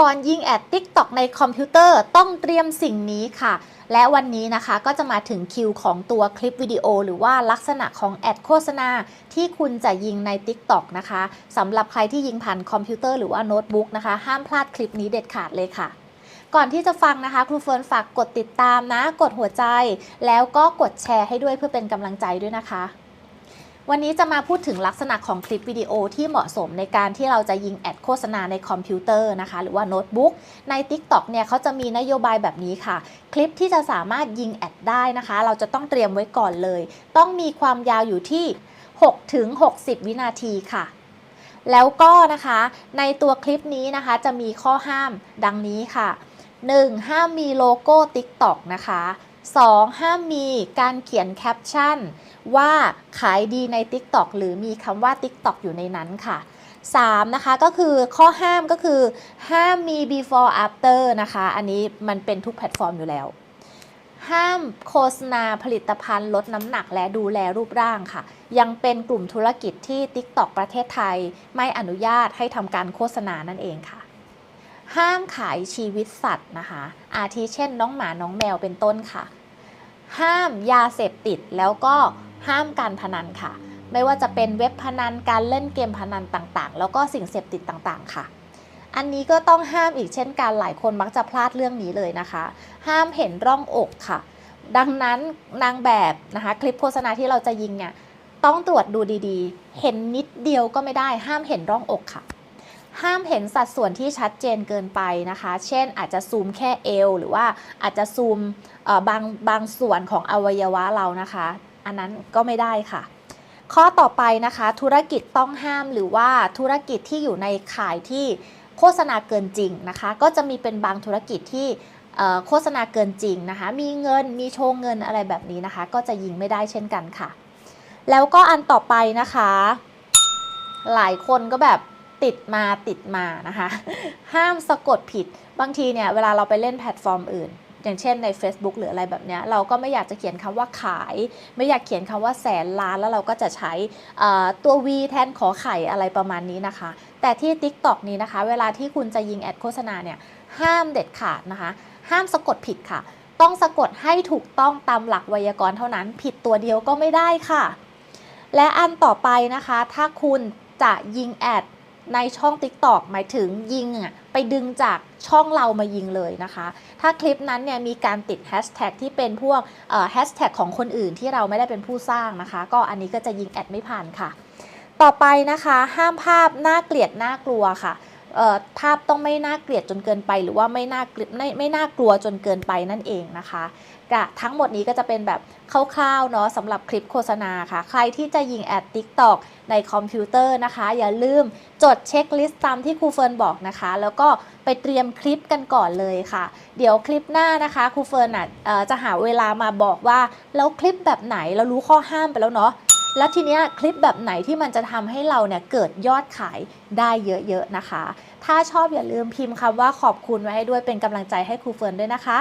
ก่อนยิงแอด TikTok ในคอมพิวเตอร์ต้องเตรียมสิ่งนี้ค่ะ และวันนี้นะคะก็จะมาถึงคิวของตัวคลิปวิดีโอ หรือว่าลักษณะของแอดโฆษณาที่คุณจะยิงใน TikTok นะคะสำหรับใครที่ยิงผ่านคอมพิวเตอร์หรือว่าโน้ตบุ๊กนะคะ ห้ามพลาดคลิปนี้เด็ดขาดเลยค่ะก่อนที่จะฟังนะคะ ครูเฟิร์นฝากกดติดตามนะ กดหัวใจ แล้วก็กดแชร์ให้ด้วยเพื่อเป็นกำลังใจด้วยนะคะ วันนี้จะมาพูดถึงลักษณะของคลิปวิดีโอที่เหมาะสมในการที่เราจะยิงแอดโฆษณาในคอมพิวเตอร์นะคะ หรือว่าโน้ตบุ๊กใน TikTok เนี่ยเขาจะมีนโยบายแบบนี้ค่ะ คลิปที่จะสามารถยิงแอดได้นะคะ เราจะต้องเตรียมไว้ก่อนเลย ต้องมีความยาวอยู่ที่6ถึง60 วินาทีค่ะ แล้วก็นะคะในตัวคลิปนี้นะคะจะมีข้อห้ามดังนี้ค่ะ 1. ห้ามมีโลโก้ TikTok นะคะ 2. ห้ามมีการเขียนแคปชั่น ว่าขายดีใน TikTok หรือมีคำว่า TikTok อยู่ในนั้นค่ะ 3. นะคะก็คือข้อห้ามก็คือ ห้ามมี before after นะคะ อันนี้มันเป็นทุกแพลตฟอร์มอยู่แล้ว ห้ามโฆษณาผลิตภัณฑ์ลดน้ำหนักและดูแลรูปร่างค่ะ ยังเป็นกลุ่มธุรกิจที่ TikTok ประเทศไทย ไม่อนุญาตให้ทำการโฆษณานั่นเองค่ะห้ามขายชีวิตสัตว์นะคะ อาทิเช่นน้องหมา น้องแมวเป็นต้นค่ะ ห้ามยาเสพติดแล้วก็ห้ามการพนันค่ะ ไม่ว่าจะเป็นเว็บพนันการเล่นเกมพนันต่างๆ แล้วก็สิ่งเสพติดต่างๆ ค่ะ อันนี้ก็ต้องห้ามอีกเช่นกันหลายคนมักจะพลาดเรื่องนี้เลยนะคะ ห้ามเห็นร่องอกค่ะ ดังนั้นนางแบบนะคะคลิปโฆษณาที่เราจะยิงเนี่ยต้องตรวจดูดีๆ เห็นนิดเดียวก็ไม่ได้ห้ามเห็นร่องอกค่ะ ห้ามเห็นสัดส่วนที่ชัดเจนเกินไปนะคะ เช่นอาจจะซูมแค่เอวหรือว่าอาจจะซูมบางบางส่วนของอวัยวะเรานะคะ อันนั้นก็ไม่ได้ค่ะ ข้อต่อไปนะคะ ธุรกิจต้องห้ามหรือว่าธุรกิจที่อยู่ในข่ายที่โฆษณาเกินจริงนะคะ ก็จะมีเป็นบางธุรกิจที่โฆษณาเกินจริงนะคะ มีเงินมีโชว์เงินอะไรแบบนี้นะคะ ก็จะยิงไม่ได้เช่นกันค่ะ แล้วก็อันต่อไปนะคะ หลายคนก็แบบ ติดมาติดมานะคะ ห้ามสะกดผิดบางทีเนี่ยเวลาเราไปเล่นแพลตฟอร์มอื่น อย่างเช่นใน Facebook หรืออะไรแบบเนี้ยเราก็ไม่อยากจะเขียนคำว่าขาย ไม่อยากเขียนคำว่าแสนล้านแล้วเราก็จะใช้ตัว V แทนขอไข่อะไรประมาณนี้นะคะ แต่ที่ TikTok นี้นะคะ เวลาที่คุณจะยิงแอดโฆษณาเนี่ยห้ามเด็ดขาดนะคะ ห้ามสะกดผิดค่ะ ต้องสะกดให้ถูกต้องตามหลักไวยากรณ์เท่านั้น ผิดตัวเดียวก็ไม่ได้ค่ะ และอันต่อไปนะคะ ถ้าคุณจะยิงแอด ในช่อง TikTok หมายถึงยิงอะไปดึงจากช่องเรามายิงเลยนะคะ ถ้าคลิปนั้นเนี่ยมีการติดแฮชแท็กที่เป็นพวกแฮชแท็กของคนอื่นที่เราไม่ได้เป็นผู้สร้างนะคะ ก็อันนี้ก็จะยิงแอดไม่ผ่านค่ะ ต่อไปนะคะ ห้ามภาพน่าเกลียดน่ากลัวค่ะ ภาพต้องไม่น่าเกลียดจนเกินไป หรือว่าไม่น่ากลียดไม่ไม่น่ากลัวจนเกินไปนั่นเองนะคะกะทั้งหมดนี้ก็จะเป็นแบบคร่าวๆเนาะสำหรับคลิปโฆษณาค่ะ ใครที่จะยิงแอด TikTok ในคอมพิวเตอร์นะคะ อย่าลืมจดเช็คลิสต์ตามที่ครูเฟิร์นบอกนะคะ แล้วก็ไปเตรียมคลิปกันก่อนเลยค่ะ เดี๋ยวคลิปหน้านะคะครูเฟิร์นอะจะหาเวลามาบอกว่า แล้วคลิปแบบไหนเรารู้ข้อห้ามไปแล้วเนาะ แล้วทีเนี้ยคลิปแบบไหนที่มันจะทำให้เราเนี่ยเกิดยอดขายได้เยอะๆนะคะ ถ้าชอบอย่าลืมพิมพ์คำว่าขอบคุณไว้ให้ด้วยเป็นกำลังใจให้ครูเฟิร์นด้วยนะคะ